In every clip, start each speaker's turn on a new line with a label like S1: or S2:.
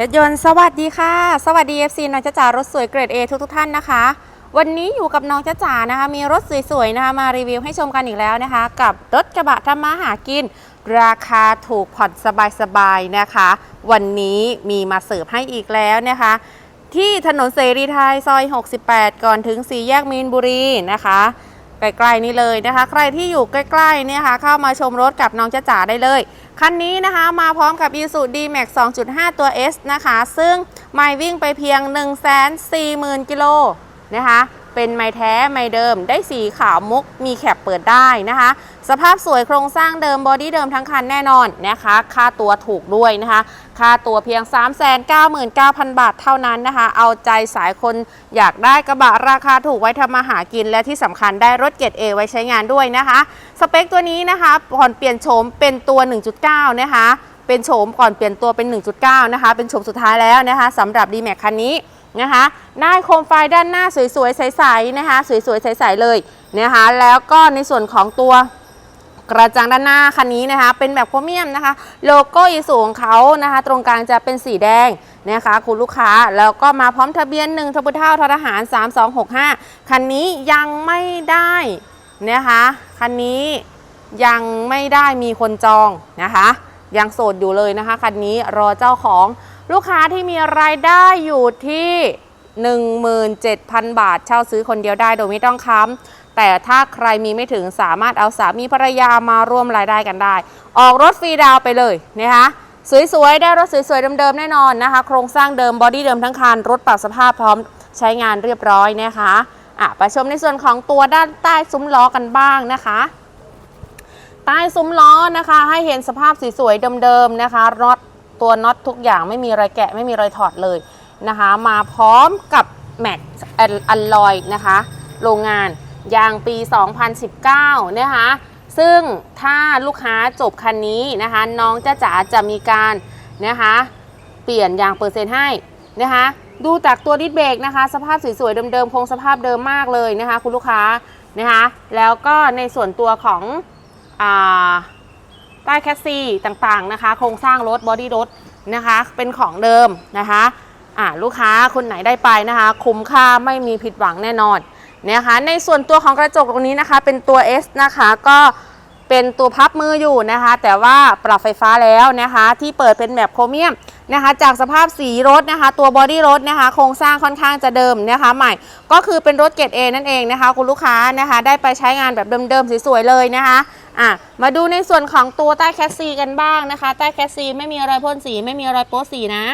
S1: เพชรยนต์สวัสดีค่ะ สวัสดี FC น้องจ้าจ๋ารถสวยเกรด A ทุกทุกท่านนะคะ วันนี้อยู่กับน้องจ้าจ๋านะคะ มีรถสวยๆนะคะมารีวิวให้ชมกันอีกแล้วนะคะ กับรถกระบะทำมาหากิน ราคาถูกผ่อนสบายๆนะคะ วันนี้มีมาเสิร์ฟให้อีกแล้วนะคะ ที่ถนนเสรีไทยซอย 68 ก่อนถึงสี่แยกมีนบุรีนะคะ ใกล้ๆนี่เลยนะคะ ใครที่อยู่ใกล้ๆเนี่ยค่ะเข้ามาชมรถกับน้องจ้าจ๋าได้เลย คันนี้นะคะมาพร้อมกับ i s u D-Max 2.5 ตัว S นะคะ ซึ่งไม่วิ่งไปเพียง 140,000 กิโลนะคะ เป็นไม้แท้ไม้เดิม ได้สีขาวมุก มีแคปเปิดได้นะคะ สภาพสวยโครงสร้างเดิมบอดี้เดิมทั้งคันแน่นอนนะคะ ค่าตัวถูกด้วยนะคะ ค่าตัวเพียง 399,000 บาทเท่านั้นนะคะ เอาใจสายคนอยากได้กระบะราคาถูกไว้ทำมาหากิน และที่สำคัญได้รถเกรด A ไว้ใช้งานด้วยนะคะ สเปคตัวนี้นะคะก่อนเปลี่ยนโฉมเป็นตัว 1.9 นะคะ เป็นโฉมก่อนเปลี่ยนตัวเป็น 1.9 นะคะ เป็นโฉมสุดท้ายแล้วนะคะสำหรับ d m a x คันนี้ นะคะ ได้โคมไฟด้านหน้าสวยๆใสๆนะคะ สวยๆใสๆเลยนะคะ แล้วก็ในส่วนของตัวกระจังด้านหน้าคันนี้นะคะ เป็นแบบโครเมียมนะคะ โลโก้อีสูของเขานะคะ ตรงกลางจะเป็นสีแดงนะคะคุณลูกค้าแล้วก็มาพร้อมทะเบียน1ทบเท่าททหาร 3265 คันนี้ยังไม่ได้นะคะคันนี้ยังไม่ได้มีคนจองนะคะ ยังโสดอยู่เลยนะคะคันนี้รอเจ้าของ ลูกค้าที่มีรายได้อยู่ที่ 17,000 บาท เช่าซื้อคนเดียวได้โดยไม่ต้องค้ำแต่ถ้าใครมีไม่ถึงสามารถเอาสามีภรรยามาร่วมรายได้กันได้ ออกรถฟรีดาวไปเลยนะคะสวยๆ ได้รถสวยๆ เดิมๆ แน่นอนนะคะ โครงสร้างเดิมบอดี้เดิมทั้งคัน รถปรับสภาพพร้อมใช้งานเรียบร้อยนะคะอะไปชมในส่วนของตัวด้านใต้ซุ้มล้อกันบ้างนะคะ ใต้ซุ้มล้อนะคะ ให้เห็นสภาพสวยๆ เดิมๆ นะคะน็อ ตัวน็อตทุกอย่างไม่มีรอยแกะไม่มีรอยถอดเลยนะคะ มาพร้อมกับแม็กอัลลอยนะคะ โรงงานยางปี 2019 นะคะ ซึ่งถ้าลูกค้าจบคันนี้นะคะ น้องจ้าจ๋าจะมีการนะคะ เปลี่ยนยางเปอร์เซ็นต์ให้นะคะ ดูจากตัวดิสเบรกนะคะ สภาพสวยๆเดิมๆคงสภาพเดิมมากเลยนะคะ คุณลูกค้านะคะ แล้วก็ในส่วนตัวของอ่า ใต้แคสซีต่างๆนะคะ โครงสร้างรถบอดี้รถนะคะ เป็นของเดิมนะคะอ่าลูกค้าคนไหนได้ไปนะคะ คุ้มค่าไม่มีผิดหวังแน่นอนนะคะในส่วนตัวของกระจกตรงนี้นะคะ เป็นตัว S นะคะก็เป็นตัวพับมืออยู่นะคะ แต่ว่าปรับไฟฟ้าแล้วนะคะ ที่เปิดเป็นแบบโครเมียมนะคะ จากสภาพสีรถนะคะ ตัวบอดี้รถนะคะ โครงสร้างค่อนข้างจะเดิมนะคะ ใหม่ก็คือเป็นรถเกรด A นั่นเองนะคะ คุณลูกค้านะคะ ได้ไปใช้งานแบบเดิมๆสวยๆเลยนะคะ อะมาดูในส่วนของตัวใต้แคสซีกันบ้างนะคะ ใต้แคสซีไม่มีอะไรพ่นสี ไม่มีอะไรโป๊สีนะ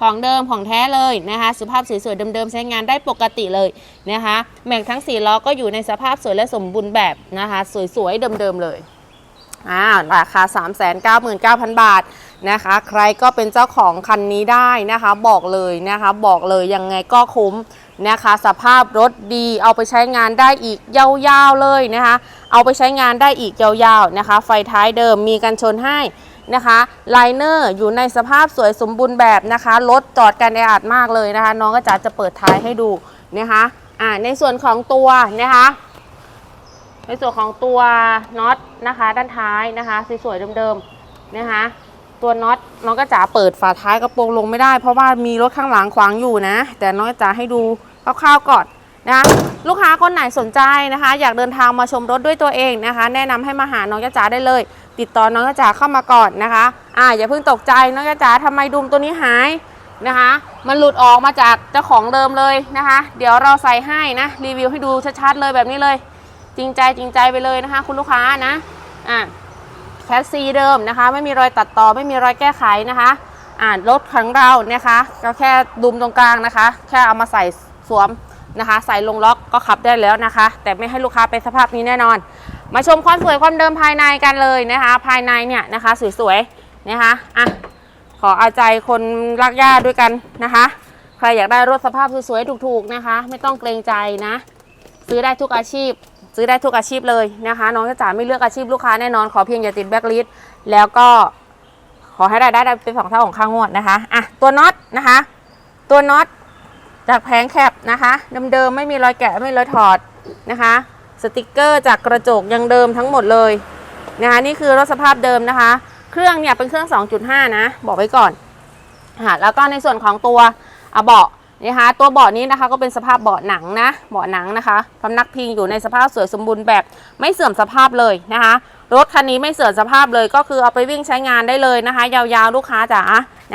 S1: ของเดิมของแท้เลยนะคะสภาพสวยๆเดิมๆใช้งานได้ปกติเลยนะคะแม็กทั้ง4ล้อก็อยู่ในสภาพสวยและสมบูรณ์แบบนะคะ สวยๆเดิมๆเลยอ่าราคา 399,000 บาทนะคะ ใครก็เป็นเจ้าของคันนี้ได้นะคะ บอกเลยนะคะ บอกเลยยังไงก็คุ้ม นะคะ สภาพรถดีเอาไปใช้งานได้อีกยาวๆเลยนะคะ เอาไปใช้งานได้อีกยาวๆนะคะ ไฟท้ายเดิมมีกันชนให้นะคะไลเนอร์อยู่ในสภาพสวยสมบูรณ์แบบนะคะรถจอดกันแออัดมากเลยนะคะ น้องก็จะจะเปิดท้ายให้ดูนะคะอ่าในส่วนของตัวนะคะในส่วนของตัวน็อตนะคะ ด้านท้ายนะคะสวยๆเดิมๆนะคะ ตัวน็อตน้องก็จ๋าเปิดฝาท้ายกระโปรงลงไม่ได้ เพราะว่ามีรถข้างหลังขวางอยู่นะ แต่น้องก็จ๋าให้ดูคร่าวๆก่อนนะคะลูกค้าคนไหนสนใจนะคะ อยากเดินทางมาชมรถด้วยตัวเองนะคะ แนะนำให้มาหาน้องจ๋าได้เลย ติดต่อน้องจ๋าเข้ามาก่อนนะคะอ่าอย่าเพิ่งตกใจน้องจ้าจ๋าทำไมดุมตัวนี้หายนะคะ มันหลุดออกมาจากเจ้าของเดิมเลยนะคะ เดี๋ยวเราใส่ให้นะรีวิวให้ดูชัดๆเลยแบบนี้เลย จริงใจจริงใจไปเลยนะคะ คุณลูกค้านะอ่า แคสซีเดิมนะคะ ไม่มีรอยตัดต่อไม่มีรอยแก้ไขนะคะอ่ารถของเรานะคะก็แค่ดุมตรงกลางนะคะ แค่เอามาใส่สวมนะคะ ใส่ลงล็อกก็ขับได้แล้วนะคะ แต่ไม่ให้ลูกค้าเป็นสภาพนี้แน่นอน มาชมความสวยความเดิมภายในกันเลยนะคะ ภายในเนี่ยนะคะสวยๆนะคะอะขอเอาใจคนรักย่าด้วยกันนะคะ ใครอยากได้รถสภาพสวยๆถูกๆนะคะ ไม่ต้องเกรงใจนะ ซื้อได้ทุกอาชีพ ซื้อได้ทุกอาชีพเลยนะคะ น้องจะจ๋าไม่เลือกอาชีพลูกค้าแน่นอนขอเพียงอย่าติดแบ็คลิสแล้วก็ขอให้รายได้เป็นสองเท่าของค่างวดนะคะอะตัวน็อตนะคะ ตัวน็อตจากแผงแคปนะคะเดิมๆไม่มีรอยแกะไม่มีรอยถอดนะคะ สติกเกอร์จากกระจกยังเดิมทั้งหมดเลยนะคะนี่คือรถสภาพเดิมนะคะ เครื่องเนี่ยเป็นเครื่อง 2.5 นะ บอกไว้ก่อนค่ะแล้วก็ในส่วนของตัวอะเบาะ นะคะตัวเบาะนี้นะคะก็เป็นสภาพเบาะหนังนะเบาะหนังนะคะพำนักพิงอยู่ในสภาพสวยสมบูรณ์แบบไม่เสื่อมสภาพเลยนะคะ รถคันนี้ไม่เสื่อมสภาพเลยก็คือเอาไปวิ่งใช้งานได้เลยนะคะ ยาวๆลูกค้าจ๋า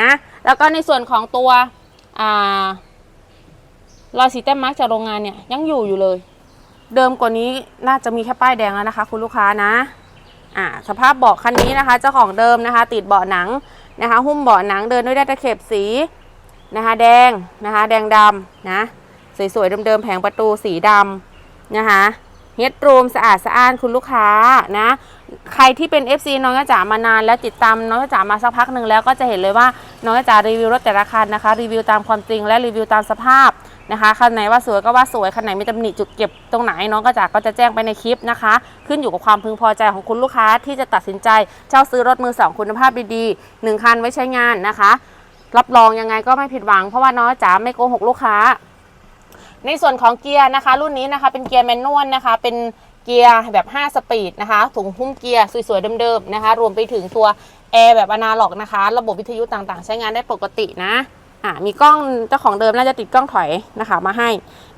S1: นะแล้วก็ในส่วนของตัวอ่ารอยสีแต้มมาร์กจากโรงงานเนี่ยยังอยู่อยู่เลย เดิมกว่านี้น่าจะมีแค่ป้ายแดงแล้วนะคะ คุณลูกค้านะอ่าสภาพเบาะคันนี้นะคะเจ้าของเดิมนะคะ ติดเบาะหนังนะคะ หุ้มเบาะหนังเดินด้วยได้ตะเข็บสี นะคะแดงนะคะแดงดำนะสวยๆเดิมๆแผงประตูสีดำนะคะเฮดรูมสะอาดสะอ้านคุณลูกค้านะใครที่เป็น FC น้องจ้ามานานแล้วติดตามน้องจ๋ามาสักพักหนึ่งแล้วก็จะเห็นเลยว่าน้องจ๋ารีวิวรถแต่ละคันนะคะ รีวิวตามความจริงและรีวิวตามสภาพนะคะคันไหนว่าสวยก็ว่าสวยคันไหนมีตำหนิจุดเก็บตรงไหนน้องก็จ๋าก็จะแจ้งไปในคลิปนะคะ ขึ้นอยู่กับความพึงพอใจของคุณลูกค้าที่จะตัดสินใจเช่าซื้อรถมือสองคุณภาพดีๆหนึ่งคันไว้ใช้งานนะคะ รับรองยังไงก็ไม่ผิดหวัง เพราะว่าน้องจ๋าไม่โกหกลูกค้า ในส่วนของเกียร์นะคะ รุ่นนี้นะคะเป็นเกียร์แมนนวลนะคะ เป็นเกียร์แบบ 5 สปีดนะคะ ถุงหุ้มเกียร์สวยๆเดิมๆนะคะ รวมไปถึงตัวแอร์แบบอนาล็อกนะคะ ระบบวิทยุต่างๆ ใช้งานได้ปกตินะอ่ามีกล้องเจ้าของเดิมน่าจะติดกล้องถอยนะคะมาให้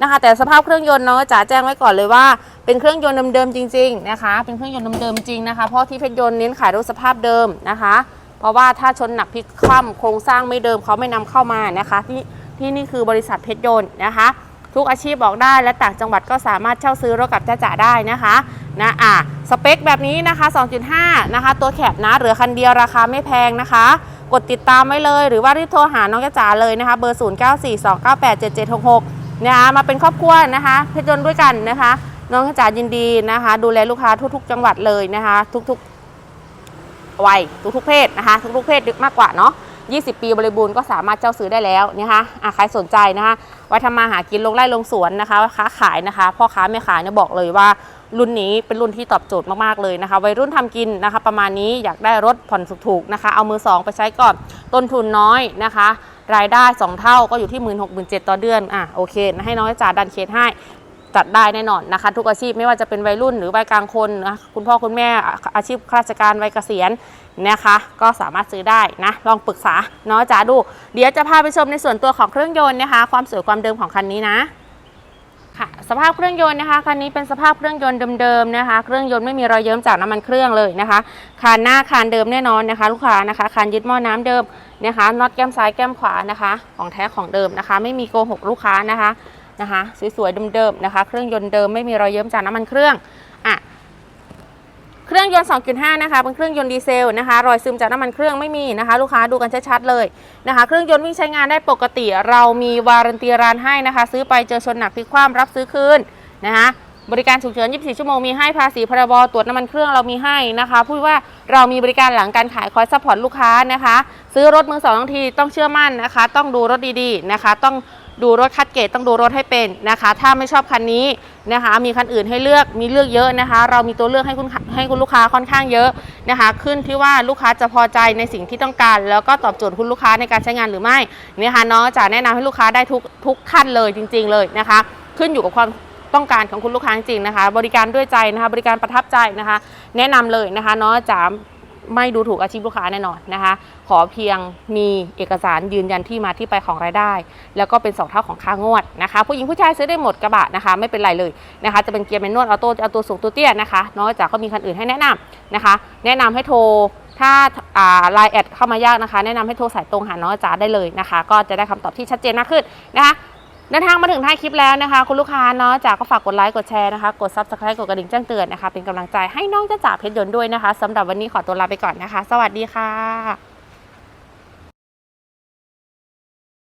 S1: นะคะ แต่สภาพเครื่องยนต์เนาะจ๋าแจ้งไว้ก่อนเลยว่า เป็นเครื่องยนต์เดิมๆจริง ๆนะคะ เป็นเครื่องยนต์เดิมๆจริงนะคะ เพราะที่เพชรยนต์เน้นขายรถสภาพเดิมนะคะ เพราะว่าถ้าชนหนักพลิกคว่ำโครงสร้างไม่เดิมเขาไม่นำเข้ามานะคะที่ที่นี่คือบริษัทเพชรยนต์นะคะ ทุกอาชีพบอกได้และต่างจังหวัดก็สามารถเช่าซื้อรถกับจ้าจ๋าได้นะคะนะอะสเปคแบบนี้นะคะ 2.5 นะคะ ตัวแคบนะเหลือคันเดียวราคาไม่แพงนะคะ กดติดตามไว้เลย หรือว่ารีบโทรหาน้องจ้าจ๋าเลยนะคะ เบอร์ 0942987766นะคะมาเป็นครอบครัวนะคะ เพชรยนต์ด้วยกันนะคะ น้องจ้าจ๋ายินดีนะคะ ดูแลลูกค้าทุก ๆ จังหวัดเลยนะคะ ทุก ๆ วัยทุกๆเพศนะคะ ทุกๆเพศดึกมากกว่าเนาะ20 ปีบริบูรณ์ก็สามารถเจ้าซื้อได้แล้วนะคะอะใครสนใจนะคะไว้ทำมาหากินลงไร่ลงสวนนะคะค้าขายนะคะ พ่อค้าแม่ขายเนี่ยบอกเลยว่ารุ่นนี้เป็นรุ่นที่ตอบโจทย์มาก ๆ เลยนะคะ วัยรุ่นทำกินนะคะ ประมาณนี้อยากได้รถผ่อนถูกๆนะคะ เอามือสองไปใช้ก่อนต้นทุนน้อยนะคะ รายได้ 2 เท่าก็อยู่ที่ 1 6 0 0 0 7ต่อเดือนอะโอเคให้น้องจ่าดันเคสให้ จัดได้แน่นอนนะคะ ทุกอาชีพไม่ว่าจะเป็นวัยรุ่นหรือวัยกลางคนนะคุณพ่อคุณแม่อาชีพข้าราชการวัยเกษียณนะคะ ก็สามารถซื้อได้นะ ลองปรึกษาเนาะจ๋าดู เดี๋ยวจะพาไปชมในส่วนตัวของเครื่องยนต์นะคะ ความสวยความเดิมของคันนี้นะค่ะสภาพเครื่องยนต์นะคะคันนี้เป็นสภาพเครื่องยนต์เดิมๆนะคะ เครื่องยนต์ไม่มีรอยเยิ้มจากน้ำมันเครื่องเลยนะคะคานหน้าคานเดิมแน่นอนนะคะ ลูกค้านะคะคานยึดหม้อน้ำเดิมนะคะน็อตแก้มซ้ายแก้มขวานะคะ ของแท้ของเดิมนะคะ ไม่มีโกหกลูกค้านะคะ นะคะ สวยๆเดิมๆนะคะ เครื่องยนต์เดิมไม่มีรอยเยิ้มจากน้ำมันเครื่องอะเครื่องยนต์ 2.5 นะคะ เป็นเครื่องยนต์ดีเซลนะคะ รอยซึมจากน้ำมันเครื่องไม่มีนะคะ ลูกค้าดูกันชัดๆเลยนะคะ เครื่องยนต์วิ่งใช้งานได้ปกติ เรามีวารันตีร้านให้นะคะ ซื้อไปเจอชนหนักพลิกคว่ำรับซื้อคืนนะคะ บริการฉุกเฉิน 24 ชั่วโมงมีให้ภาษีพรบตรวจน้ำมันเครื่องเรามีให้นะคะพูดว่าเรามีบริการหลังการขายคอยซัพพอร์ตลูกค้านะคะ ซื้อรถมือสองทั้งทีต้องเชื่อมั่นนะคะ ต้องดูรถดีๆนะคะ ต้อง ดูรถคัดเกรดต้องดูรถให้เป็นนะคะ ถ้าไม่ชอบคันนี้นะคะ มีคันอื่นให้เลือกมีเลือกเยอะนะคะ เรามีตัวเลือกให้คุณให้คุณลูกค้าค่อนข้างเยอะนะคะ ขึ้นที่ว่าลูกค้าจะพอใจในสิ่งที่ต้องการ แล้วก็ตอบโจทย์คุณลูกค้าในการใช้งานหรือไม่นี่ยค่ะน้องจะแนะนำให้ลูกค้าได้ทุกทุกท่านเลยจริง ๆ เลยนะคะ ขึ้นอยู่กับความต้องการของคุณลูกค้าจริงนะคะ บริการด้วยใจนะคะ บริการประทับใจนะคะ แนะนำเลยนะคะเนาะจ๋า ไม่ดูถูกอาชีพลูกค้าแน่นอนนะคะ ขอเพียงมีเอกสารยืนยันที่มาที่ไปของรายได้ แล้วก็เป็นสองเท่าของค่างวดนะคะ ผู้หญิงผู้ชายซื้อได้หมดกระบะนะคะ ไม่เป็นไรเลยนะคะ จะเป็นเกียร์แมนนวลออโต้เอาตัวสูงตัวเตี้ยนะคะนาะจ๋าก็มีคันอื่นให้แนะนำนะคะ แนะนำให้โทรถ้าอ่าไลน์แอดเข้ามายากนะคะ แนะนำให้โทรสายตรงหาน้องจ๋าได้เลยนะคะ ก็จะได้คำตอบที่ชัดเจนมากขึ้นนะคะ เดินทางมาถึงท้ายคลิปแล้วนะคะ คุณลูกค้าเนาะจ๋าก็ฝากกดไลค์กดแชร์นะคะ กด subscribe กดกระดิ่งแจ้งเตือนนะคะ เป็นกำลังใจให้น้องจ้าจ๋าเพชรยนต์ด้วยนะคะสำหรับวันนี้ขอตัวลาไปก่อนนะคะ สวัสดีค่ะ